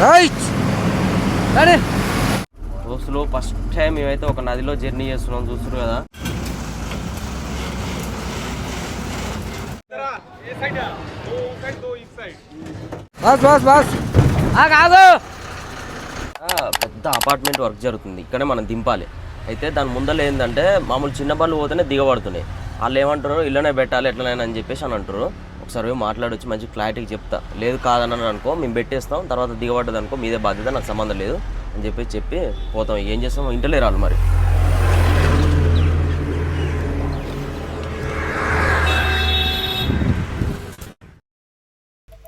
Right ready దోస్తులు first time మేమైతే ఒక నదిలో జర్నీ చేస్తున్నాం చూస్తున్నారు కదా? బస్ బస్ బస్ ఆగు ఆగు ఆ, పెద్ద అపార్ట్మెంట్ వర్క్ జరుగుతుంది. ఇక్కడే మనం దింపాలి. అయితే దాని ముందర ఏంటంటే మామూలు చిన్న బండ్లు పోతేనే దిగబడుతున్నాయి. వాళ్ళు ఏమంటారు ఇళ్ళనే పెట్టాలి ఎట్లనైనా అని చెప్పేసి అని అంటారు ఒకసారి మాట్లాడొచ్చి మంచి క్లారిటీకి చెప్తా. లేదు కాదన్నాను అనుకో మేము పెట్టేస్తాం తర్వాత దిగబడ్డది అనుకో మీదే బాధ్యత నాకు సంబంధం లేదు అని చెప్పి చెప్పి పోతాం. ఏం చేస్తాం? ఇంటలే రాళ్ళు మరి.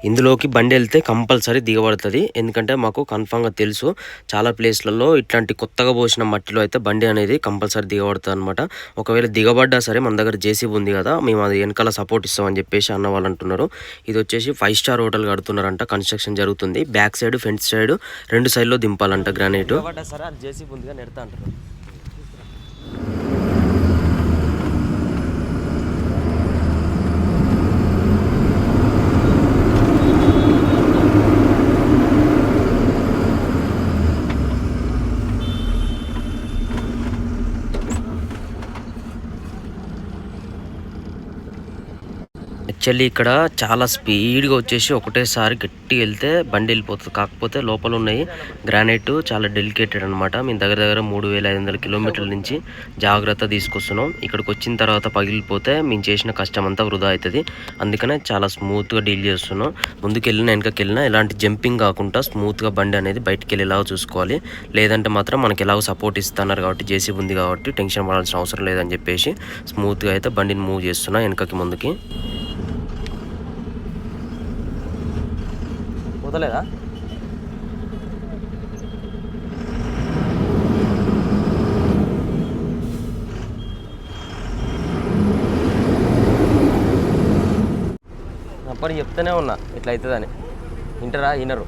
ఇందులోకి బండి వెళ్తే కంపల్సరీ దిగబడుతుంది. ఎందుకంటే మాకు కన్ఫామ్గా తెలుసు చాలా ప్లేస్లలో ఇట్లాంటి కొత్తగా పోసిన మట్టిలో అయితే బండి అనేది కంపల్సరీ దిగబడుతుంది అనమాట ఒకవేళ దిగబడ్డా సరే మన దగ్గర జేసీబీ ఉంది కదా మేము అది వెనకాల సపోర్ట్ ఇస్తామని చెప్పేసి అన్న వాళ్ళు అంటున్నారు. ఇది వచ్చేసి ఫైవ్ స్టార్ హోటల్ కడుతున్నారంట కన్స్ట్రక్షన్ జరుగుతుంది. బ్యాక్ సైడ్ ఫ్రంట్ సైడ్ రెండు సైడ్లో దింపాలంట గ్రానైట్. సరే అది జేసీబీ ఉందిగా నెడతా అంటారు. యాక్చువల్లీ ఇక్కడ చాలా స్పీడ్గా వచ్చేసి ఒకటేసారి గట్టి వెళ్తే బండి వెళ్ళిపోతుంది. కాకపోతే లోపల ఉన్నాయి గ్రానైట్ చాలా డెలికేటెడ్ అనమాట మేము దగ్గర దగ్గర మూడు వేల ఐదు వందల కిలోమీటర్ల నుంచి జాగ్రత్త తీసుకొస్తున్నాం. ఇక్కడికి వచ్చిన తర్వాత పగిలిపోతే మేము చేసిన కష్టం అంతా వృధా అవుతుంది అందుకనే చాలా స్మూత్గా డీల్ చేస్తున్నాం. ముందుకు వెళ్ళినా వెనకకి వెళ్ళినా ఎలాంటి జంపింగ్ కాకుండా స్మూత్గా బండి అనేది బయటికి వెళ్ళేలాగా చూసుకోవాలి. లేదంటే మాత్రం మనకి ఎలాగో సపోర్ట్ ఇస్తున్నారు కాబట్టి జేసీ ఉంది కాబట్టి టెన్షన్ పడాల్సిన అవసరం లేదని చెప్పేసి స్మూత్గా అయితే బండిని మూవ్ చేస్తున్నా వెనకకి ముందుకి. పోతలేదా? అప్పటి చెప్తూనే ఉన్నా ఇట్లా అవుతుందని వింటరా? వినరు.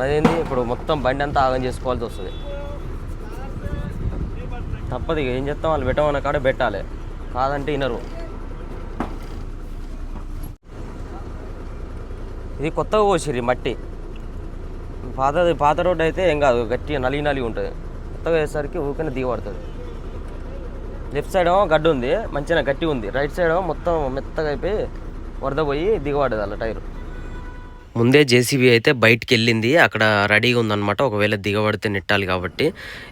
అదేంది ఇప్పుడు మొత్తం బండి అంతా ఆగం చేసుకోవాల్సి వస్తుంది. తప్పదు ఇక ఏం చేస్తాం? వాళ్ళు పెట్టమన్న కాడ పెట్టాలి. కాదంటే వినరు. ఇది కొత్తగా పోసిర్రు మట్టి. పాత పాత రోడ్డు అయితే ఏం కాదు గట్టిగా నలిగి నలిగి ఉంటుంది. కొత్తగా వేసేసరికి ఊరికనే దిగబడుతుంది లెఫ్ట్ సైడ్ ఏమో గడ్డు ఉంది మంచిగా గట్టి ఉంది. రైట్ సైడ్ ఏమో మొత్తం మెత్తగా అయిపోయి వరద పోయి దిగబడదు అలా టైర్. ముందే జేసీబీ అయితే బయటికి వెళ్ళింది అక్కడ రెడీగా ఉందన్నమాట. ఒకవేళ దిగబడితే నెట్టాలి కాబట్టి.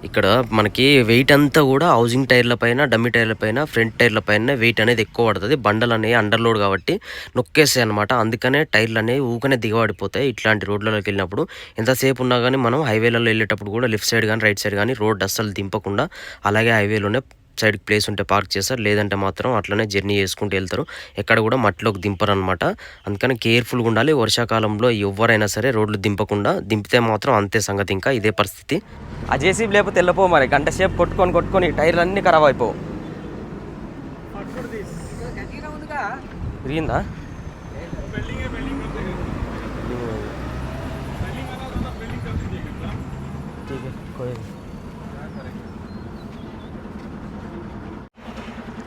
ఇక్కడ మనకి వెయిట్ అంతా కూడా హౌసింగ్ టైర్ల పైన డమ్మి టైర్ల పైన ఫ్రంట్ టైర్ల పైన వెయిట్ అనేది ఎక్కువ పడుతుంది. బండలు అనేవి అండర్లోడ్ కాబట్టి నొక్కేస్తాయి అనమాట అందుకనే టైర్లు అనేవి ఊకనే దిగబడిపోతాయి ఇట్లాంటి రోడ్లలోకి వెళ్ళినప్పుడు. ఎంతసేపు ఉన్నా కానీ మనం హైవేలలో వెళ్ళేటప్పుడు కూడా లెఫ్ట్ సైడ్ కానీ రైట్ సైడ్ కానీ రోడ్ అస్సలు దింపకుండా అలాగే హైవేలోనే సైడ్ ప్లేస్ ఉంటే పార్క్ చేస్తారు లేదంటే మాత్రం అట్లనే జర్నీ చేసుకుంటూ వెళ్తారు ఎక్కడ కూడా మట్టిలోకి దింపరు అనమాట అందుకని కేర్ఫుల్గా ఉండాలి వర్షాకాలంలో ఎవరైనా సరే రోడ్లు దింపకుండా దింపితే మాత్రం అంతే సంగతి ఇంకా ఇదే పరిస్థితి ఆ జేసీబీ లేకపోతే వెళ్ళిపో మరి గంట సేపు కొట్టుకొని కొట్టుకొని టైర్లు అన్నీ ఖరాబ్ అయిపోవు విరిగిందా ठीक है कोई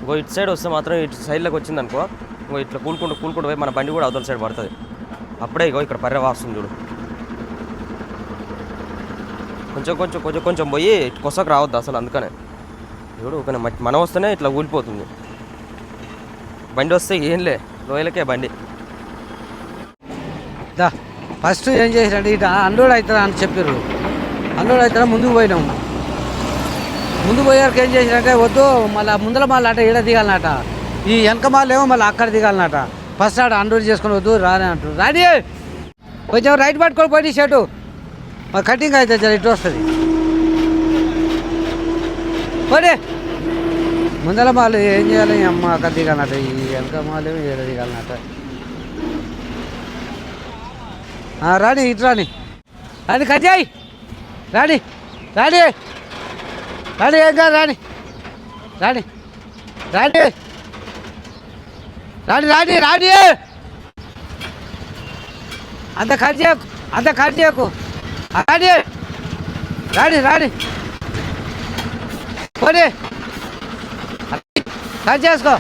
ఇంకో ఇటు సైడ్ వస్తే మాత్రం ఇటు సైడ్లోకి వచ్చింది అనుకో ఇంకో ఇట్లా కూలుకుంటూ కూలుకుంటూ పోయి మన బండి కూడా అవతల సైడ్ పడుతుంది. అప్పుడే ఇగో ఇక్కడ పర్రె వాస్తుంది చూడు. కొంచెం కొంచెం కొంచెం కొంచెం పోయి ఇటు కొసకు రావద్దు అసలు అందుకనే. చూడు ఒక మనం వస్తేనే ఇట్లా ఊలిపోతుంది బండి వస్తే ఏం లే లోయలకే బండి. ఫస్ట్ ఏం చేసిరంటే ఇటు అన్లోడ్ అవుతుందా అని చెప్పారు అన్లోడ్ అవుతుందా? ముందుకు పోయినాం. ముందు పోయాక ఏం చేసినట్టే వద్దు మళ్ళీ ముందర మళ్ళీ అట ఈడ దిగాలన్నట ఈ వెనక మళ్ళీ ఏమో మళ్ళీ అక్కడ దిగాలన్నట ఫస్ట్ ఆడ అండూరు చేసుకొని వద్దు రాని అంటారు రాని! కొంచెం రైట్ పట్టుకొని పోయి షర్టు. మా కటింగ్ అయితే జర ఇటు వస్తుంది. పోనీ! ముందర మాలు ఏం చేయాలి? అమ్మ అక్కడ దిగాలన్నట ఈ వెనక మాలు ఈడ దిగాలన్నట రాణి ఇటు రాణి రాణి చేయి! రాణి రాణి రాణి ఏం కాదు రాణి రాణి రాణి రాణి రాణి రాణి అంత కట్ చేయకు అంత కట్ చేయకు రాణి రాణి రాణి పోనీ కట్ చేసుకో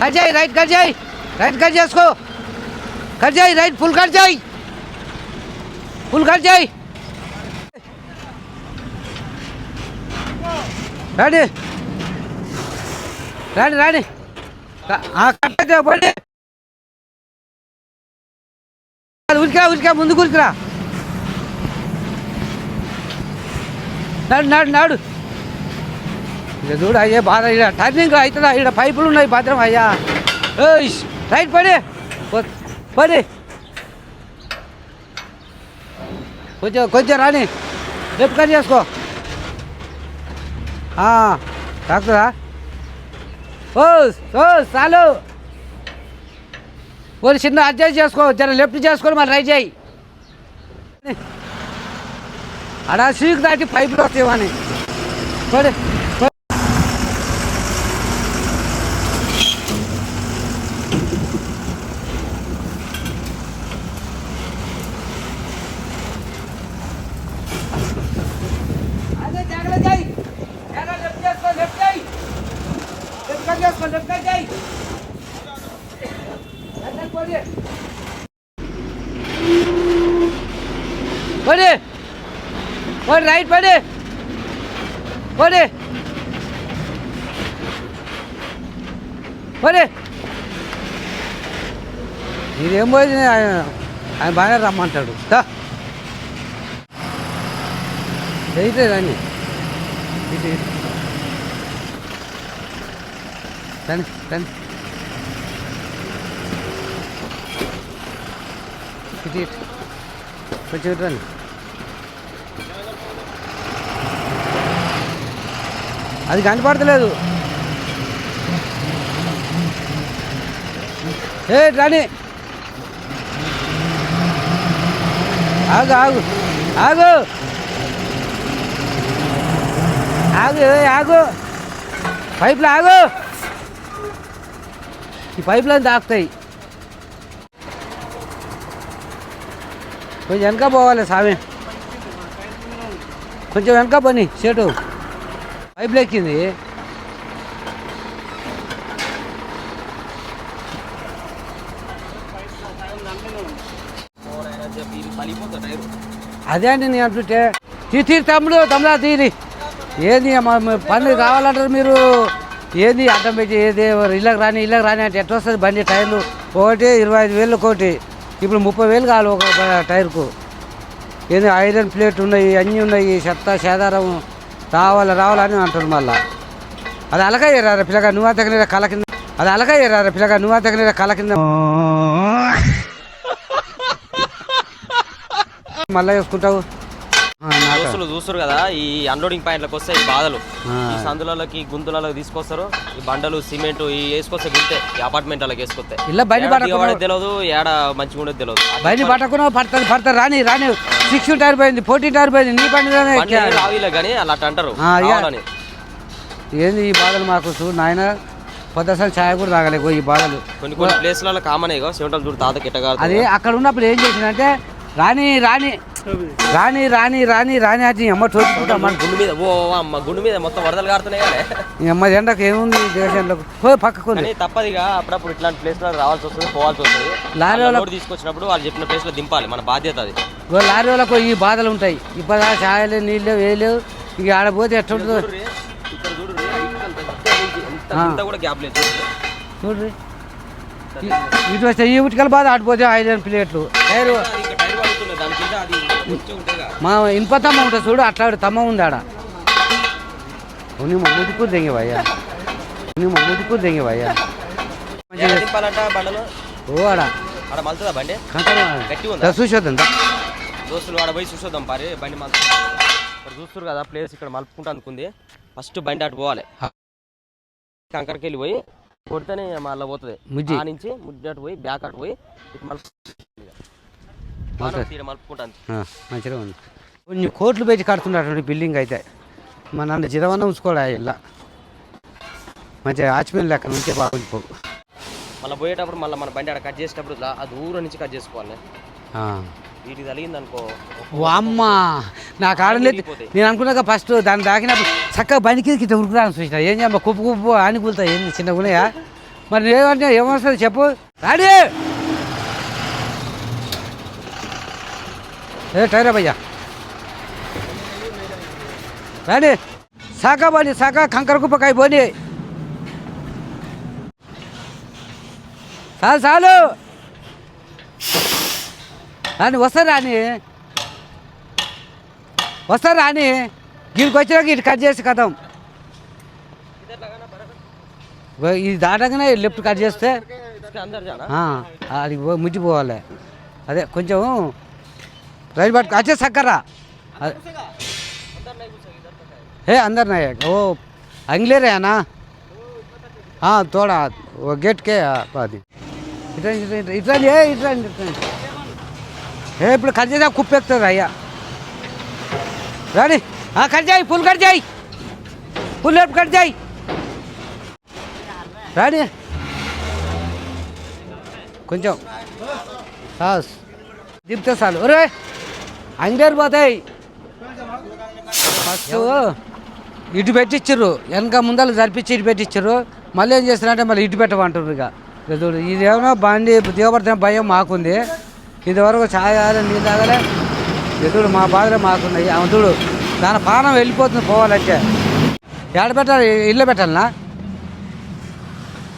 కట్ చేయి రైట్ కట్ చేయి రైట్ కట్ చేసుకో కట్ చేయి రైట్ ఫుల్ కట్ చేయి ఫుల్ కట్ చేయి రాడి. రాడి రాడి. రా- పోండి. ఉరికిరా ఉరికిరా ముందుకు ఉరికిరా. నాడు నాడు నాడు. ఇక చూడు అయ్యే బాధ ఇక్కడ టర్నింగ్ అవుతుందా ఇక్కడ పైపులు ఉన్నాయి భద్రం అయ్యా. రైట్ పడి. పడి. కొంచెం కొంచెం రాని. రేపు కట్ చేసుకో. డాక్టరా? ఓ ఓ చాలు ఓ చిన్న అడ్జస్ట్ చేసుకో జర లెఫ్ట్ చేసుకొని మళ్ళీ రైట్ చేయి. అడా సీకు దాటి పైపులు వస్తాయని అని పడి. అదే జాగ్రత్త చేయి. జాగ్రత్త లెఫ్ట్ చేసుకో, లెఫ్ట్ చేయి. లెఫ్ట్ కట్ చేసుకో, లెఫ్ట్ కట్ చేయి. అదే పోనీ. పోనీ. పోనీ, రైట్ పడి పోనీ పోనీ ఇదేం పోయింది ఆయన ఆయన బాగా రమ్మంటాడు దా అయితే రండి ఇటు ఇటు రండి రండి ఇటు ఇటు కొంచెం ఇటు రండి అది కనపడతలేదు. ఏ రాణి. ఆగు ఆగు ఆగు. ఆగు ఏ, ఆగు. పైపులు ఆగు. ఈ పైపులను తాకుతాయి. కొంచెం వెనక పోవాలి సామి కొంచెం వెనక పని చెటు పైపులు ఎక్కింది అదే అండి నేను అంటుంటే తీ తీరు తమ్ముడు తమ్ముడా తీరి ఏంది పని కావాలంటారు మీరు? ఏంది అడ్డం పెట్టి ఏది ఇళ్ళకి రాని ఇళ్ళకి రాని అంటే ఎట్లా వస్తుంది బండి టైర్లు? ఒకటి ఇరవై ఐదు వేలు ఒకటి. ఇప్పుడు ముప్పై వేలు కావాలి ఒక టైర్కు. ఏది ఐరన్ ప్లేట్ ఉన్నాయి అన్నీ ఉన్నాయి చెత్త సేదారం రావాలి రావాలని అంటారు మళ్ళా. అది అలగా ఎరారా పిల్లగా నువ్వు తగిన కళ కింద? అది అలగా ఎరారా పిల్లగా నువ్వు తగిన కళ కింద? మళ్ళా వేసుకుంటావు నాకా? దోస్తులు చూస్తారు కదా ఈ అన్లోడింగ్ పాయింట్లకు వస్తే ఈ బాధలు. ఈ సందులకి గుంతులలో తీసుకొస్తారు ఈ బండలు సిమెంట్ ఈ వేసుకొస్తే గుంతే ఈ అపార్ట్మెంట్ వాళ్ళకి వేసుకొస్తే. ఇలా ఏడ పడకుండా తెలియదు ఏడ మంచిగా ఉండేది తెలియదు బండి పట్టకుండా పడతారు పడతారు రాని రాని. సిక్స్ టైర్ పోయింది ఫోర్టీ టైర్ పోయింది నీ బండి. రావిలే కానీ అలా అంటారు ఏంది ఈ బాధలు మాకు నాయన? పొద్దుసారి ఛాయ్ కూడా తాగలేకు ఈ బాధలు. కొన్ని కొన్ని ప్లేస్లలో కామన్ ఇగో సెవెంటల్ చూడు తాత కిట్టగా అది అక్కడ ఉన్నప్పుడు ఏం చేసిందంటే రాని రాని రాని రాని రాని రాని అది అమ్మ తోచుకుంటాం మన గుండు మీద ఓ అమ్మ గుండు మీద మొత్తం వరదలు కారుతున్నాయి కానీ అమ్మ ఎండకు ఏముంది? దేశంలో పక్కకు తప్పదిగా అప్పుడప్పుడు ఇట్లాంటి ప్లేస్లో రావాల్సి వస్తుంది పోవాల్సి వస్తుంది. లారీ వాళ్ళ తీసుకొచ్చినప్పుడు వాళ్ళు చెప్పిన ప్లేస్లో దింపాలి మన బాధ్యత అది. లారీ వాళ్ళకు ఈ బాధలు ఉంటాయి. ఇప్పుడు ఛాయలు నీళ్ళు వేయలేవు ఇక ఆడ పోతే ఎట్టుంటుందో చూడుర్రి, ఇక్కడ చూడుర్రి, ఆ. ఇటుకలు పెద్ద నుంచి ఎంత ఆ. ఇంత కూడా గ్యాప్ లేదు. చూడ్రి ఇటు వస్తే ఈ ఉటికల బాధ ఆడిపోతే ఐదు ప్లేట్లు టైరు మా ఇనుప తమ్మ ఉంటుంది చూడు అట్లాంటి తమ్మ ఉంది ఆడ. ఉన్ని ముదుకు దెంగివయ్యా ఉన్ని ముదుకు ఏడ దింపాలంట బండలు? ఓ ఆడ. ఆడ మలుతుందా బండి? కంకణ గట్టి ఉందా? చూసొద్దా దోస్తులు ఆడ పోయి చూసొద్దాం పారి బండి ఇక్కడ చూస్తారు కదా ప్లేస్ ఇక్కడ మలుపుకుంటా అనుకుంది ఫస్ట్ బండి అటు పోవాలి. కంకరకి వెళ్ళి పోయి కొడితేనే మళ్ళీ పోతుంది. ముజ్జి. ఆ నుంచి ముజ్జి అటు పోయి బ్యాక్ అటు పోయి మలుపు మంచిగా ఉంది. కొన్ని కోట్లు పెట్టి కడుతున్నటువంటి బిల్డింగ్ అయితే మా నన్ను జిరవన్న ఉంచుకోడా ఇలా. మంచిగా ఆచిపోయిన లెక్క నుంచే బాగుంది మళ్ళీ పోయేటప్పుడు మళ్ళీ మన బండి ఆడ కట్ చేసేటప్పుడు ఆ దూరం నుంచి కట్ చేసుకోవాలి. వీటికి తగిలింది అనుకో అమ్మ నాకు ఆడలేదు. నేను అనుకున్నాక ఫస్ట్ దాన్ని దాకినప్పుడు చక్కగా బండికి ఇట్లా ఉరుకురాని చూసిన. ఏం చేయమ్మా కుప్పు కుప్పు కూలుతాయి ఏంది? చిన్నగా ఉన్నాయా మరి ఏమంటే ఏమొస్తుంది చెప్పు. రాడి! ఏ టైరా భయ్యా రాని సాకా పోని సాకా కంకర కుప్పకాయ పోని చాలు చాలు. రాని వస్తారు రాని వస్తారు రాని వీళ్ళకి వచ్చినాక ఇటు కట్ చేసి కథం ఇది దాటగానే లెఫ్ట్ కట్ చేస్తే అది ముట్టిపోవాలి. అదే కొంచెం రైలు పట్టుకు వచ్చే సక్కరా అదే. ఏ అందరు నాయక్ ఓ అంగ్లేరే అనా తోడా ఓ గేట్కే అది ఇట్లా ఇట్లా ఇట్లా ఏ ఇట్లా ఇట్లా ఏ ఇప్పుడు కట్ చేసా కుప్పెక్కుతుంది అయ్యా రాని ఆ, కట్ చేయి ఫుల్ కట్ చేయి ఫుల్ లేపు కట్ చేయి రాని కొంచెం సాస్ దింపితే చాలు ఒరే అంగేరు పోతాయి ఫస్ట్ ఇటు పెట్టించారు వెనక ముందర జరిపించి ఇటు పెట్టించారు మళ్ళీ ఏం చేస్తారంటే మళ్ళీ ఇటు పెట్టమంటారు ఇక. చూడు ఇది ఏమో బండి దిగబడితే భయం మాకుంది. ఇదివరకు వరకు ఛాయ్ తాగాలి. నీళ్ళు తాగాలి ఎదుడు మా బాధలే మాకున్నాయి. ఆమె చూడు దాని పానం వెళ్ళిపోతుంది పోవాలంటే. ఎక్కడ పెట్టాలి? ఇల్లు పెట్టాలనా?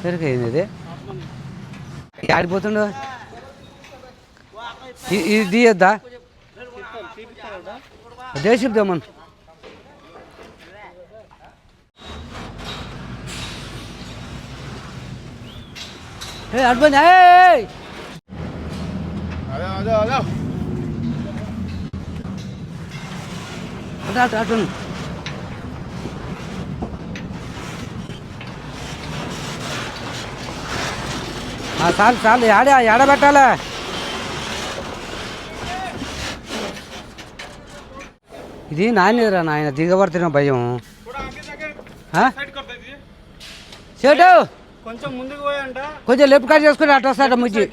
సరిపోయింది ఇది? ఆడిపోతుండు ఇది తీయద్దా? దేశిద్దామన్ ఏ అడ్బంది ఏ అటు అటు అటు ఆ, చాలు చాలు ఆడ ఆడ పెట్టాలా ఇది నాణ్యరా నాయన దిగబడుతున్న భయం? చేటు కొంచెం ముందుకు పోయంట. కొంచెం లెఫ్ట్ కట్ చేసుకుని అటు వస్తాడ ముజ్జి.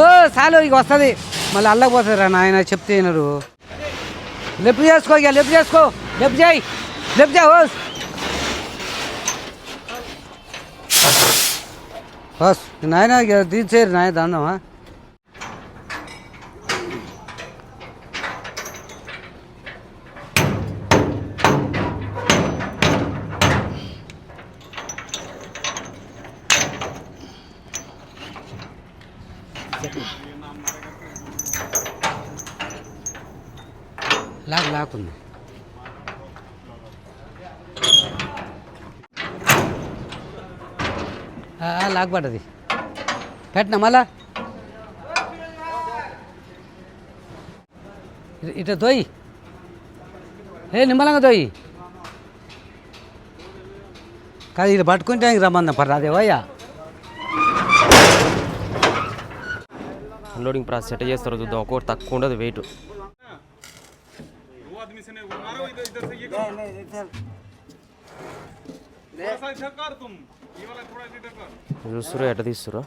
ఓ చాలు ఇక వస్తుంది. మళ్ళీ అల్లకపోతుంది రా నాయన చెప్తే వినరు లెఫ్ట్ చేసుకో ఇక లెఫ్ట్ చేసుకో. లెఫ్ట్ చేయి. లెఫ్ట్ చేయి ఓస్ బస్ నాయన తీసేరు నాయన దాందామా లాక్ లాగబడ్డది ఆ, పెట్టినా మళ్ళా? ఇట తోయి. ఏ నిమ్మలంగా తోయి. కాదు ఇది పట్టుకుంటే ఇంక రమ్మందాం అదేవయ్యా అన్లోడింగ్ ప్రాసెస్ సెట్ చేస్తారు చూద్దాం. ఒక్కొక్కటి తక్కువ ఉండదు వెయిట్ చూస్తురా ఎట్ట తీస్తురా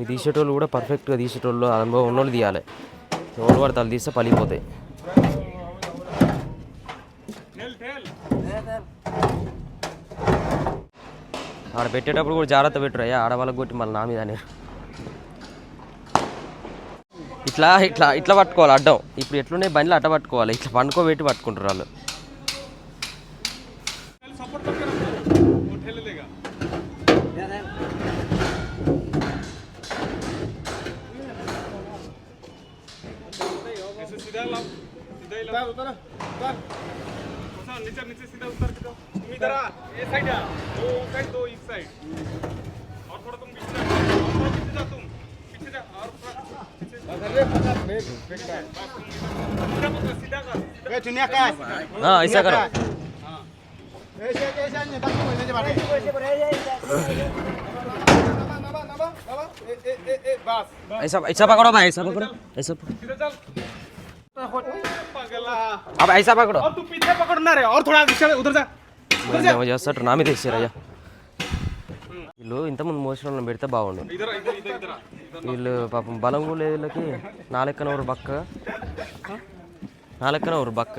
ఈ తీసేటోళ్ళు కూడా పర్ఫెక్ట్గా తీసేటోళ్ళు అనుభవం ఉన్నోళ్ళు తీయాలి. ఎవరు పడితే తీస్తే పలిపోతాయి ఆడ పెట్టేటప్పుడు కూడా జాగ్రత్త పెట్టురయ్యా ఆడవాళ్ళకి కొట్టి మళ్ళీ నా మీద ఇట్లా ఇట్లా ఇట్లా పట్టుకోవాలి అడ్డం. ఇప్పుడు ఎట్లున్నాయి బండ్లు అట్ట పట్టుకోవాలి. ఇట్లా పండుకోబెట్టి పట్టుకుంటారు వాళ్ళు. ऐसा पकड़ो भाई और तू पीछे पकड़ना रे और थोड़ा उधर जा उधर जा नाम ही देख से राजा వీళ్ళు ఇంతకుముందు మోసిన పెడితే బాగుండు. వీళ్ళు పాపం బలం కూడా వీళ్ళకి. నాలెక్కన ఊరు బక్క. నాలెక్కన ఊరు బక్క.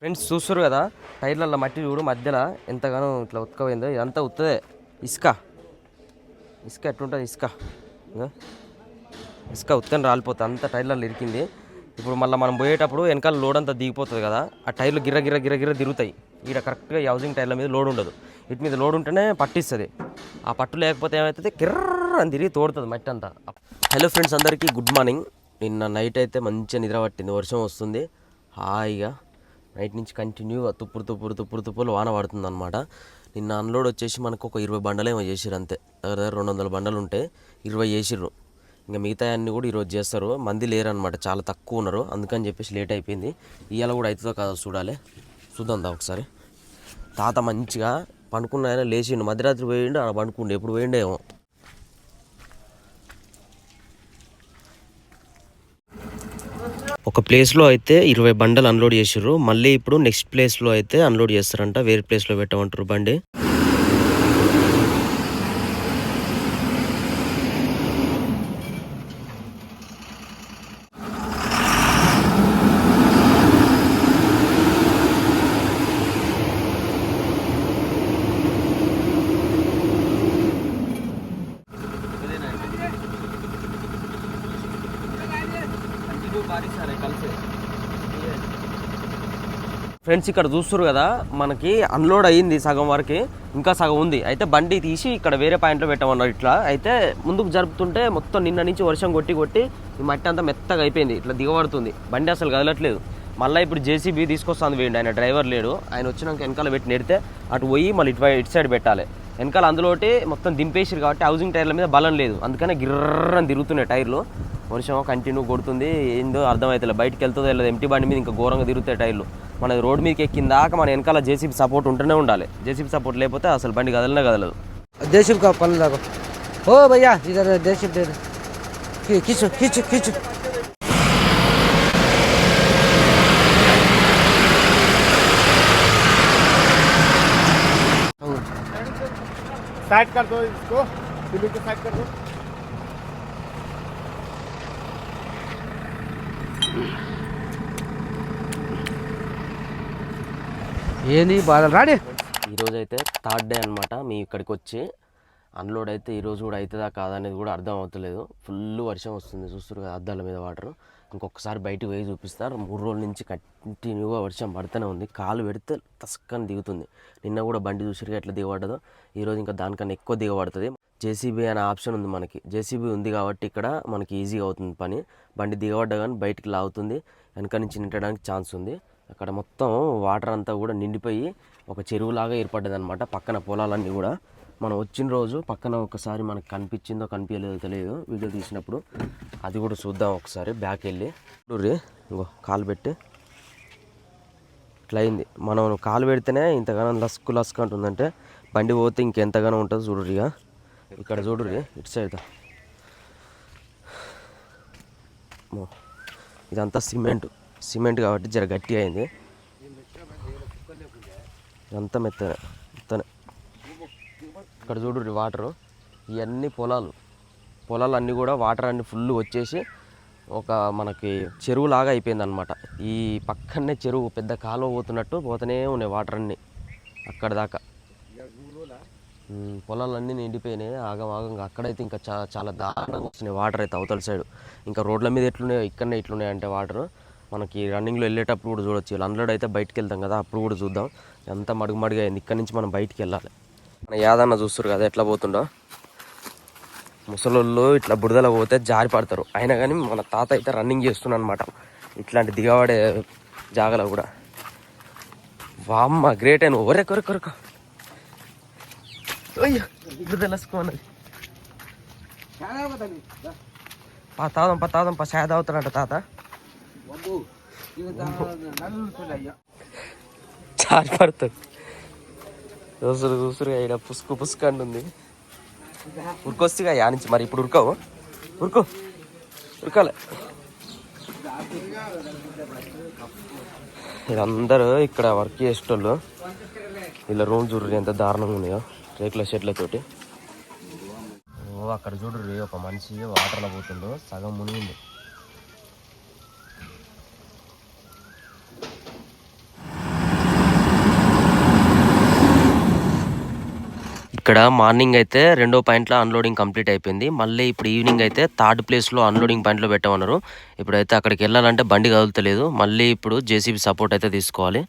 ఫ్రెండ్స్ చూస్తారు కదా టైర్లలో మట్టి చూడు మధ్యలో ఎంతగానో ఇట్లా ఉతకపోయిందో. ఇదంతా ఉత్తదే. ఇసుక. ఇసుక ఎట్లుంటుంది? ఇసుక. ఇసుక ఉత్తని రాలిపోతుంది అంత టైర్లలో ఇరికింది. ఇప్పుడు మళ్ళీ మనం పోయేటప్పుడు వెనకాల లోడ్ అంతా దిగిపోతుంది కదా ఆ టైర్లు గిర్ర గిర్ర గిర్ర గిర్ర తిరుగుతాయి. ఇక్కడ కరెక్ట్గా హౌసింగ్ టైర్ల మీద లోడ్ ఉండదు. వీటి మీద లోడ్ ఉంటేనే పట్టిస్తుంది. ఆ పట్టు లేకపోతే ఏమవుతుంది కిర్ర అని తిరిగి తోడుతుంది మట్టి అంతా. హలో ఫ్రెండ్స్ అందరికీ గుడ్ మార్నింగ్ నిన్న నైట్ అయితే మంచిగా నిద్ర పట్టింది వర్షం వస్తుంది. హాయిగా నైట్ నుంచి కంటిన్యూగా తుప్పుడు తుప్పురు తుప్పుడు తుప్పులు వాన పడుతుంది అనమాట నిన్న అన్లోడ్ వచ్చేసి మనకు ఒక ఇరవై బండలేమో చేసిరు అంతే. దగ్గర దగ్గర రెండు వందల బండలు ఉంటే ఇరవై చేసిర్రు. ఇంకా మిగతా అన్ని కూడా ఈరోజు చేస్తారు. మంది లేరు చాలా తక్కువ ఉన్నారు. అందుకని చెప్పేసి లేట్ అయిపోయింది. ఇవాళ కూడా అవుతుందో కాదో చూడాలి. చూద్దాం దా ఒకసారి. తాత మంచిగా పండుకున్న ఆయన లేచిండు మధ్యరాత్రి పోయిండు ఆడ పండుకుండు ఎప్పుడు పోయిండేమో ఒక ప్లేస్లో అయితే ఇరవై బండలు అన్లోడ్ చేసిర్రు మళ్ళీ ఇప్పుడు నెక్స్ట్ ప్లేస్లో అయితే అన్లోడ్ చేస్తారంట వేరే ప్లేస్లో పెట్టమంటారు బండి. ఫ్రెండ్స్ ఇక్కడ చూస్తారు కదా మనకి అన్లోడ్ అయ్యింది సగం వరకు ఇంకా సగం ఉంది. అయితే బండి తీసి ఇక్కడ వేరే పాయింట్లో పెట్టమన్నారు ఇట్లా. అయితే ముందుకు జరుపుతుంటే మొత్తం నిన్న నుంచి వర్షం కొట్టి కొట్టి ఈ మట్టి అంతా మెత్తగా అయిపోయింది ఇట్లా దిగబడుతుంది. బండి అసలు కదలట్లేదు. మళ్ళీ ఇప్పుడు జేసీబీ తీసుకొస్తాను వేయండి ఆయన డ్రైవర్ లేడు. ఆయన వచ్చినాక వెనకాల పెట్టి నెడితే అటు పోయి మళ్ళీ ఇటు ఇటు సైడ్ పెట్టాలి. వెనకాల అందులోటి మొత్తం దింపేసారు కాబట్టి హౌసింగ్ టైర్ల మీద బలం లేదు. అందుకనే గిర్రం తిరుగుతున్నాయి టైర్లు. వర్షం కంటిన్యూ కొడుతుంది. ఏందో అర్థమవుతుంది బయటికి వెళ్తుంది వెళ్ళదు ఎంటీ బండి మీద ఇంకా ఘోరంగా తిరుగుతాయి టైర్లు. మన రోడ్ మీదకి ఎక్కిన దాకా మన వెనకాల జేసీబీ సపోర్ట్ ఉంటూనే ఉండాలి. జేసీబీ సపోర్ట్ లేకపోతే అసలు బండి కదలనే కదలదు. జేసీబీ పనులు దాకా. ఓ భయ్యా ఇదే జేసీబీ కిచు కిచు కిచు. साइड कर दो इसको सिली को साइड कर दो ఏంది బాధలు రాడి ఈరోజు అయితే థర్డ్ డే అనమాట మీ ఇక్కడికి వచ్చి అన్లోడ్ అయితే ఈరోజు కూడా అవుతుందా కాదా అనేది కూడా అర్థం అవుతలేదు ఫుల్ వర్షం వస్తుంది చూస్తారు కదా అద్దాల మీద వాటర్ ఇంకొకసారి బయటకు పోయి చూపిస్తారు. మూడు రోజుల నుంచి కంటిన్యూగా వర్షం పడుతూనే ఉంది. కాలు పెడితే తస్కని దిగుతుంది. నిన్న కూడా బండి చూసిరుగా ఎట్లా దిగబడ్డదో. ఈరోజు ఇంకా దానికన్నా ఎక్కువ దిగబడుతుంది. జేసీబీ అనే ఆప్షన్ ఉంది మనకి. జేసీబీ ఉంది కాబట్టి ఇక్కడ మనకి ఈజీగా అవుతుంది పని. బండి దిగబడ్డా కానీ బయటికి లాగుతుంది. వెనక నుంచి నింటడానికి ఛాన్స్ ఉంది. అక్కడ మొత్తం వాటర్ అంతా కూడా నిండిపోయి ఒక చెరువులాగా ఏర్పడ్డది అనమాట పక్కన పొలాలన్నీ కూడా. మనం వచ్చిన రోజు పక్కన ఒకసారి మనకు కనిపించిందో కనిపించలేదో తెలియదు. వీడియో తీసినప్పుడు అది కూడా చూద్దాం ఒకసారి. బ్యాక్ వెళ్ళి. రే ఇంకో కాలు పెట్టి. ఇట్లా అయింది. మనం కాలు పెడితేనే ఇంతగానో లస్కు లస్క్ అంటుందంటే బండి పోతే ఇంకెంతగానో ఉంటుంది చూడురు ఇక ఇక్కడ చూడుర్రి ఇటు సైడ్. ఇదంతా సిమెంట్. సిమెంట్ కాబట్టి జర గట్టి అయింది. ఇదంతా మెత్తనే ఇక్కడ చూడు వాటరు. ఇవన్నీ పొలాలు. పొలాలు అన్నీ కూడా వాటర్ అన్నీ ఫుల్ వచ్చేసి ఒక మనకి చెరువు లాగా అయిపోయింది అనమాట ఈ పక్కనే చెరువు పెద్ద కాలువ పోతున్నట్టు పోతూనే ఉన్నాయి వాటర్ అన్నీ అక్కడ దాకా. పొలాలన్నీ నిండిపోయినాయి. ఆగం ఆగంగా అక్కడైతే ఇంకా చా చాలా దారుణంగా వస్తున్నాయి వాటర్ అయితే అవతల సైడ్. ఇంకా రోడ్ల మీద ఎట్లున్నాయో ఇక్కడనే ఇట్లున్నాయి అంటే వాటర్. మనకి రన్నింగ్లో వెళ్ళేటప్పుడు కూడా చూడొచ్చు. అందులో అన్లోడ్ అయితే బయటకు వెళ్తాం కదా అప్పుడు కూడా చూద్దాం. ఎంత మడుగు మడుగు అయింది. ఇక్కడ నుంచి మనం బయటికి వెళ్ళాలి. మన యాదన్న చూస్తారు కదా ఎట్లా పోతుండో. ముసలోళ్ళు ఇట్లా బురదలో పోతే జారి పడతారు. అయినా కానీ మన తాత అయితే రన్నింగ్ చేస్తున్నాను అనమాట ఇట్లాంటి దిగబడే జాగలో కూడా. వామ్మ గ్రేట్ అయిన ఒరే కొరకు కొరకు. తెలుసుకోవాలి పా తాదాం పా తాదాం పా షాయ్ తాగుతాడంట తాత. చారి పడుతుంది చూసురు చూసురు ఇక్కడ పుసుకు పుసుకు అంటుంది. ఉరికొస్తుగా యా నుంచి మరి ఇప్పుడు ఉరకవు. ఉరుకో. ఉరకాలి. వీళ్ళందరూ ఇక్కడ వర్క్ చేసేటోళ్ళు. వీళ్ళ రూమ్ చూడరు ఎంత దారుణంగా ఉన్నాయో రేకుల షెడ్లతోటి. ఓ అక్కడ చూడరు ఒక మనిషి వాటర్లో పోతుండు సగం మునిగింది. ఇక్కడ మార్నింగ్ అయితే రెండో పాయింట్లో అన్లోడింగ్ కంప్లీట్ అయిపోయింది. మళ్ళీ ఇప్పుడు ఈవినింగ్ అయితే థర్డ్ ప్లేస్లో అన్లోడింగ్ పాయింట్లో పెట్టమన్నారు. ఇప్పుడైతే అక్కడికి వెళ్ళాలంటే బండి కదులుతలేదు. మళ్ళీ ఇప్పుడు జేసీబీ సపోర్ట్ అయితే తీసుకోవాలి.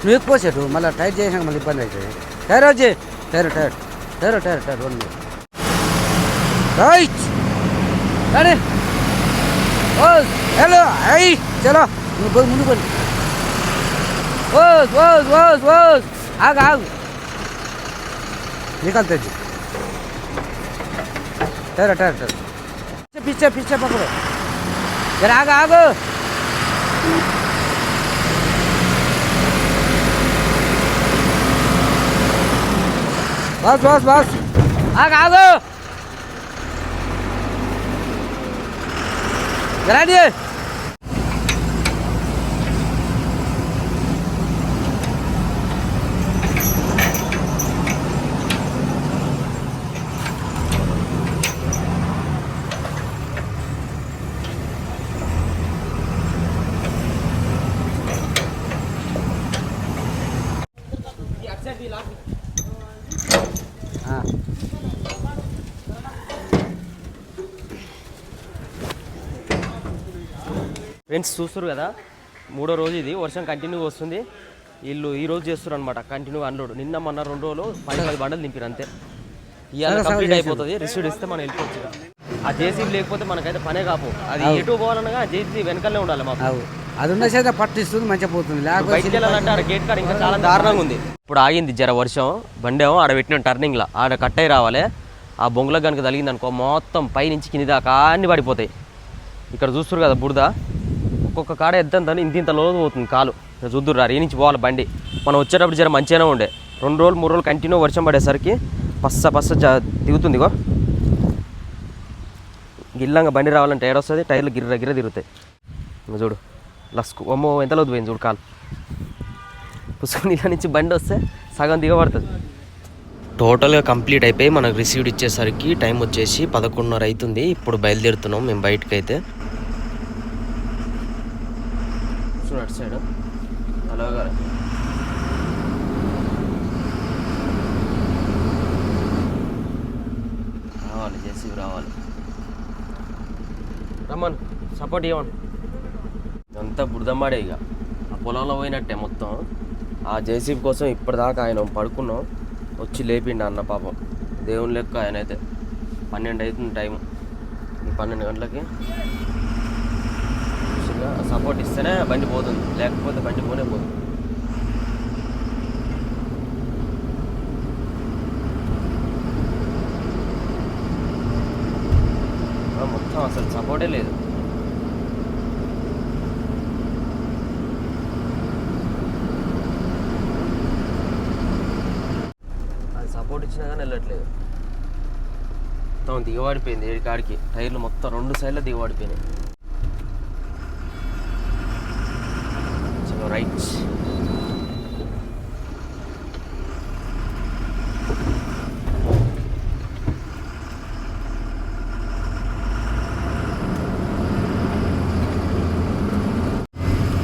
నువ్వు ఎక్కువ చెట్టు మళ్ళీ టైర్ చేసినాక మళ్ళీ ఇబ్బంది అవుతుంది టైర్ వచ్చి tyre tyre. Tyre tyre tyre. One right ready hello I చలో. నువ్వు ముందు పని ఓస్ ఓస్ ఓస్ ఓస్ आग आग। निकलते जी। ठहर ठहर ठहर। पीछे पीछे पीछे पकड़ो। जरा आग आग। बस बस बस। आग आग। जरा दिए ఫ్రెండ్స్ చూస్తారు కదా? మూడో రోజు ఇది వర్షం కంటిన్యూ వస్తుంది. వీళ్ళు ఈ రోజు చేస్తారు అనమాట కంటిన్యూ అన్లోడ్ నిన్న మొన్న రెండు రోజులు పది పది బండలు దింపారు అంతే. ఇవాళ కంప్లీట్. అయిపోతుంది రిసీవ్ ఇస్తే మనం వెళ్ళిపోవచ్చు. ఆ జేసీబీ లేకపోతే మనకైతే పనే కాపు అది ఎటు పోవాలనగా జేసీబీ వెనకాలనే ఉండాలి మాకు. అది ఉన్న చేత పట్టిస్తుంది మంచిగా పోతుంది. లేకపోతే గేట్ కాడ ఇంకా చాలా దారుణంగా ఉంది. ఇప్పుడు ఆగింది జర వర్షం బండి ఏమో ఆడ పెట్టిన టర్నింగ్లో ఆడ కట్ అయి రావాలి. ఆ బొంగులకు కనుక తగిలింది అనుకో మొత్తం పై నుంచి కింది దాకా అన్ని పడిపోతాయి. ఇక్కడ చూస్తారు కదా బురద. ఒక్కొక్క కాడ ఎద్దంతని ఇంత ఇంత లోతు పోతుంది కాలు. చూద్దురు రా నుంచి పోవాలి బండి. మనం వచ్చేటప్పుడు జర మంచిగానే ఉండే. రెండు రోజులు మూడు రోజులు కంటిన్యూ వర్షం పడేసరికి పస్స పస్స దిగుతుంది ఇగో. గిల్లంగా బండి రావాలంటే ఏడొస్తుంది టైర్లు గిర్ర గిర్ర తిరుగుతాయి. చూడు లస్కు అమ్మో ఎంత లోతు పోయింది చూడు కాలు. పుసుకుని ఇలా నుంచి బండి వస్తే సగం దిగబడుతుంది. టోటల్గా కంప్లీట్ అయిపోయి మనకు రిసీవ్డ్ ఇచ్చేసరికి టైం వచ్చేసి పదకొండున్నర అవుతుంది. ఇప్పుడు బయలుదేరుతున్నాం మేము బయటకు అయితే చూడు అటు సైడ్. అలాగా రావాలి జెస్సీ రావాలి. రమ్మన్ సపోర్ట్ ఇవ్వండి. ఇదంతా బురదమ్మాడే ఇక. ఆ పొలంలో పోయినట్టే మొత్తం. ఆ జేసీబీ కోసం ఇప్పటిదాకా ఆయన పడుకున్నాం. వచ్చి లేపిండు అన్న పాపం. దేవుని లెక్క ఆయన అయితే పన్నెండు అవుతుంది టైం ఈ పన్నెండు గంటలకి. సపోర్ట్ ఇస్తేనే బండి పోతుంది. లేకపోతే బండి పోనే పోతుంది మొత్తం అసలు సపోర్టే లేదు. అది సపోర్ట్ ఇచ్చినా కానీ వెళ్ళట్లేదు. మొత్తం దిగబడిపోయింది ఏడు కాడికి. టైర్లు మొత్తం రెండు సైడ్లో దిగబడిపోయినాయి చలో రైట్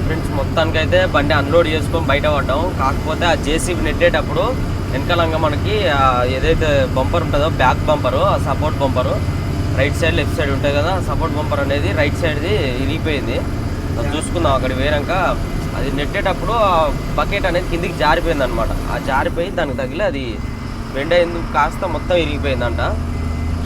ఫ్రెండ్స్ మొత్తానికైతే బండి అన్లోడ్ చేసుకొని బయట పడ్డాం. కాకపోతే ఆ జేసీబీ నెట్టేటప్పుడు వెనకాలంగా మనకి ఏదైతే బంపర్ ఉంటుందో బ్యాక్ బంపరు ఆ support bumper right side left side ఉంటాయి కదా సపోర్ట్ బంపర్ అనేది రైట్ సైడ్ది ఇరిగిపోయింది. అది చూసుకుందాం అక్కడ వేరాక అది నెట్టేటప్పుడు ఆ బకెట్ అనేది కిందికి జారిపోయింది అనమాట ఆ జారిపోయి దానికి తగిలి అది బెండ్ అయింది కాస్త మొత్తం ఇరిగిపోయిందంట.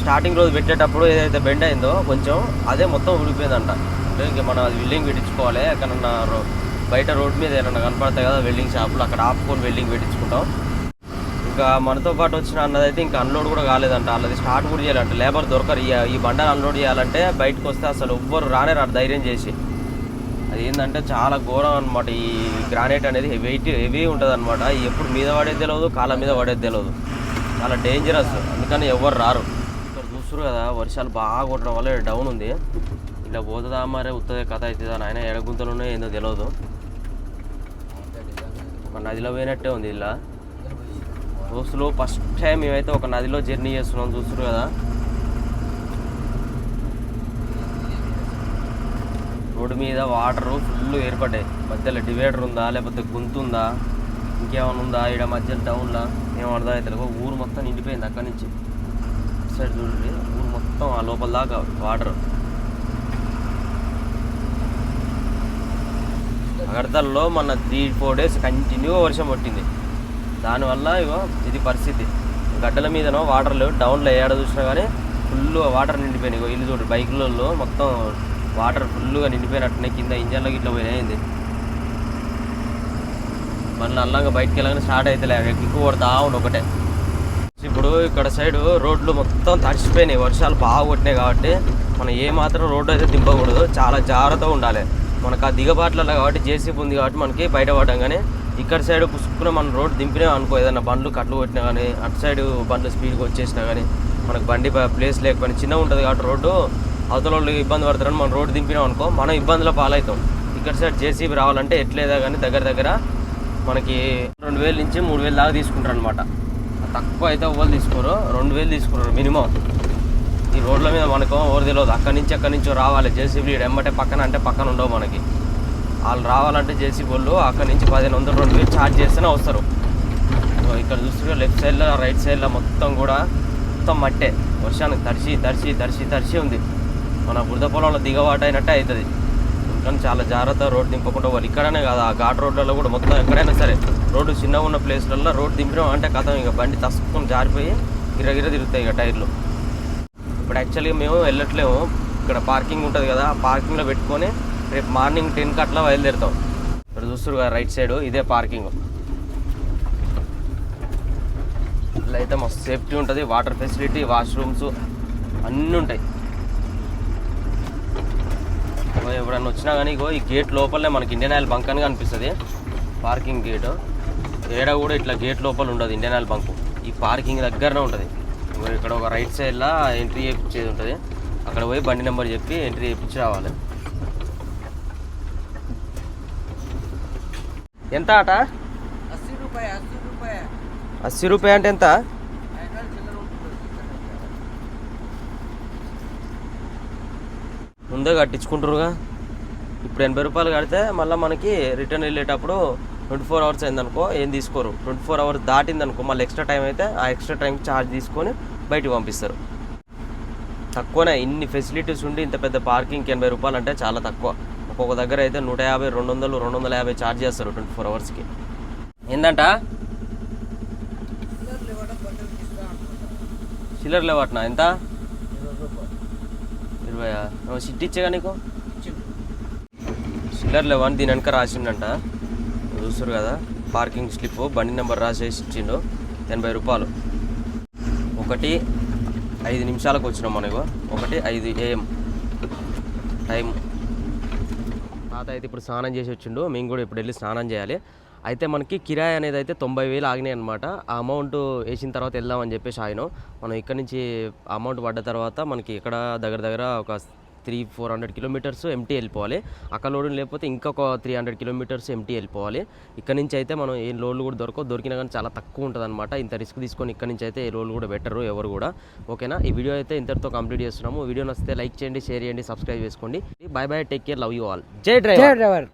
స్టార్టింగ్ రోజు పెట్టేటప్పుడు ఏదైతే బెండ్ అయిందో కొంచెం అదే మొత్తం ఊడిపోయిందంట. అంటే ఇంకా మనం అది వెల్డింగ్ పెట్టించుకోవాలి ఎక్కడన్నా రో- బయట రోడ్ మీద ఏమన్నా కనపడతాయి కదా వెల్డింగ్ షాపులు అక్కడ ఆపుకొని వెల్డింగ్ పెట్టించుకుంటాం. ఇంకా మనతో పాటు వచ్చిన అన్నదైతే ఇంకా అన్లోడ్ కూడా కాలేదంట. వాళ్ళది స్టార్ట్ కూడా చేయాలంట. లేబర్ దొరకరు. ఈ ఈ బండను అన్లోడ్ చేయాలంటే బయటకు వస్తే అసలు ఎవ్వరు రానే రారు ధైర్యం చేసి. అది ఏంటంటే చాలా ఘోరం అనమాట ఈ గ్రానైట్ అనేది వెయిట్ హెవీ ఉంటుంది అనమాట ఎప్పుడు మీద పడేది తెలియదు కాళ్ళ మీద పడేది తెలియదు చాలా డేంజరస్ అందుకని ఎవరు రారు. ఇక్కడ చూస్తారు కదా వర్షాలు బాగా కొట్టడం వల్ల డౌన్ ఉంది. ఇలా పోతుందా మరే ఉత్తదే కథ అవుతుందా నాయన? ఎడగుంతలు ఉన్నాయో ఏందో తెలియదు ఒక నదిలో పోయినట్టే ఉంది ఇలా. దోస్తులు ఫస్ట్ టైం మేమైతే ఒక నదిలో జర్నీ చేస్తున్నాం చూస్తారు కదా. రోడ్డు మీద వాటర్ ఫుల్ ఏర్పడ్డాయి. మధ్యలో డివైడర్ ఉందా లేకపోతే గుంతుందా ఇంకేమైనా ఉందా ఈడ మధ్యలో టౌన్లా? ఏం అర్థం అవుతుంది ఊరు మొత్తం నిండిపోయింది అక్కడి నుంచి. సైడ్ చూడండి ఊరు మొత్తం ఆ లోపల దాకా వాటర్. అగర్తల్లో మన త్రీ ఫోర్ డేస్ కంటిన్యూగా వర్షం పట్టింది. దానివల్ల ఇగో ఇది పరిస్థితి. గడ్డల మీదనో వాటర్లు డౌన్లో ఏడ చూసినా కానీ ఫుల్ వాటర్ నిండిపోయినాయి. ఇల్లు చూడు బైకులలో మొత్తం వాటర్ ఫుల్గా నిండిపోయినట్టునే కింద ఇంజన్లోకి ఇట్లా పోయినాయింది మళ్ళీ అల్లంగా బయటికి వెళ్ళగానే స్టార్ట్ అయితే ఎక్కువ కొడతా ఉండు ఒకటే. ఇప్పుడు ఇక్కడ సైడ్ రోడ్లు మొత్తం తడిసిపోయినాయి వర్షాలు బాగా కొట్టినాయి కాబట్టి మనం ఏ మాత్రం రోడ్డు అయితే దింపకూడదు చాలా జాగ్రత్తగా ఉండాలి. మనకు ఆ దిగబాట్లలో కాబట్టి జేసీబీ ఉంది కాబట్టి మనకి బయటపడడం కానీ ఇక్కడ సైడ్ పుసుకున్న మనం రోడ్డు దింపినా అనుకో ఏదైనా బండ్లు కట్లు కొట్టినా కానీ అటు సైడ్ బండ్లు స్పీడ్గా వచ్చేసినా కానీ మనకు బండి ప్లేస్ లేకపోయినా చిన్నగా ఉంటుంది కాబట్టి రోడ్డు అవతల వాళ్ళు ఇబ్బంది పడతారని మనం రోడ్డు దింపినాం అనుకో మనం ఇబ్బందుల పాలవుతాం. ఇక్కడ సైడ్ జేసీబీ రావాలంటే ఎట్లేదా కానీ దగ్గర దగ్గర మనకి రెండు వేల నుంచి మూడు వేలు దాకా తీసుకుంటారు అనమాట తక్కువ అయితే ఎవరు తీసుకోరు రెండు వేలు తీసుకున్నారు మినిమం. ఈ రోడ్ల మీద మనకు ఎవరు తెలియదు అక్కడి నుంచి అక్కడి నుంచి రావాలి. జేసీబీ ఎమ్మటే పక్కన అంటే పక్కన ఉండవు మనకి. వాళ్ళు రావాలంటే జేసీబీ వాళ్ళు అక్కడి నుంచి పదిహేను వందలు రెండు వేలు ఛార్జ్ చేస్తేనే వస్తారు. ఇక్కడ చూస్తే లెఫ్ట్ సైడ్లో రైట్ సైడ్లో మొత్తం కూడా మొత్తం మట్టే. వర్షానికి తడిసి తడిసి తడిసి తడిసి ఉంది. మన బురద పొలంలో దిగవాటు అయినట్టే అవుతుంది. కానీ చాలా జాగ్రత్త రోడ్ దింపకుండా వాళ్ళు ఇక్కడనే కాదు ఆ ఘాట్ రోడ్లలో కూడా మొత్తం ఎక్కడైనా సరే రోడ్డు చిన్నగా ఉన్న ప్లేస్లలో రోడ్ దింపినాం అంటే కథం. ఇక బండి తసుకొని జారిపోయి గిరగిర తిరుగుతాయి ఇక టైర్లు. ఇప్పుడు యాక్చువల్గా మేము వెళ్ళట్లేము. ఇక్కడ పార్కింగ్ ఉంటుంది కదా పార్కింగ్లో పెట్టుకొని రేపు మార్నింగ్ టెన్కి అట్లా బయలుదేరుతాం. ఇక్కడ చూస్తారు కదా రైట్ సైడ్ ఇదే పార్కింగ్. ఇట్లా అయితే మస్తు సేఫ్టీ ఉంటుంది. వాటర్ ఫెసిలిటీ వాష్రూమ్స్ అన్నీ ఉంటాయి. ఎప్పుడన్నా వచ్చినా కానీ ఇగో ఈ గేట్ లోపలనే మనకి ఇండియన్ ఆయిల్ బంక్ అని కనిపిస్తుంది. పార్కింగ్ గేట్ ఏడ కూడా ఇట్లా గేట్ లోపల ఉండదు ఇండియన్ ఆయిల్ బంక్. ఈ పార్కింగ్ దగ్గరనే ఉంటుంది. ఇక్కడ ఒక రైట్ సైడ్లో ఎంట్రీ చేయించేది ఉంటుంది. అక్కడ పోయి బండి నెంబర్ చెప్పి ఎంట్రీ చేయించి రావాలి. ఎంత ఆట? అస్సీ రూపాయ అస్సీ రూపాయ. అస్సీ రూపాయ అంటే ఎంత? ముందే కట్టించుకుంటారుగా ఇప్పుడు ఎనభై రూపాయలు కడితే మళ్ళీ మనకి రిటర్న్ వెళ్ళేటప్పుడు ట్వంటీ ఫోర్ అవర్స్ అయిందనుకో ఏం తీసుకోరు. ట్వంటీ ఫోర్ అవర్స్ దాటిందనుకో మళ్ళీ ఎక్స్ట్రా టైం అయితే ఆ ఎక్స్ట్రా టైంకి ఛార్జ్ తీసుకొని బయటికి పంపిస్తారు. తక్కువనే ఇన్ని ఫెసిలిటీస్ ఉండి ఇంత పెద్ద పార్కింగ్కి ఎనభై రూపాయలు అంటే చాలా తక్కువ. ఒక్కొక్క దగ్గర అయితే నూట యాభై రెండు వందలు రెండు వందల యాభై ఛార్జ్ చేస్తారు ట్వంటీ ఫోర్ అవర్స్కి. ఏందంట? చిల్లర లేవట్నా ఎంత? ఇరవై సిట్ ఇచ్చేగా నీకు? సిల్లర్ లెవెన్ దీని వెనక రాసిండంట. చూస్తారు కదా? పార్కింగ్ స్లిప్ బండి నెంబర్ రాసేసి ఇచ్చిండు. ఎనభై రూపాయలు. ఒకటి ఐదు నిమిషాలకు వచ్చినాం మనకు ఒకటి ఐదు ఏఎం. టైం తాత అయితే ఇప్పుడు స్నానం చేసి వచ్చిండు. మేము కూడా ఇప్పుడు వెళ్ళి స్నానం చేయాలి. అయితే మనకి కిరాయి అనేది అయితే తొంభై వేలు ఆగినాయి అనమాట ఆ అమౌంట్ వేసిన తర్వాత వెళ్దామని చెప్పేసి ఆయన మనం ఇక్కడ నుంచి అమౌంట్ పడ్డ తర్వాత మనకి ఇక్కడ దగ్గర దగ్గర ఒక three four hundred kilometres empty వెళ్ళిపోవాలి. అక్కడ లోడ్ లేకపోతే ఇంకొక త్రీ హండ్రెడ్ కిలోమీటర్స్ ఎంటీ వెళ్ళిపోవాలి. ఇక్కడ నుంచి అయితే మనం ఏ లోడ్లు కూడా దొరకవు. దొరికినా కానీ చాలా తక్కువ ఉంటుంది అనమాట ఇంత రిస్క్ తీసుకొని ఇక్కడ నుంచి అయితే ఏ లోడ్లు కూడా పెట్టరు ఎవరు కూడా. ఓకేనా? ఈ వీడియో అయితే ఇంతటితో కంప్లీట్ చేస్తున్నాము. వీడియో నచ్చితే లైక్ చేయండి షేర్ చేయండి సబ్స్క్రైబ్ చేసుకోండి. Bye bye take care love you all. జై డ్రైవర్. డ్రైవర్.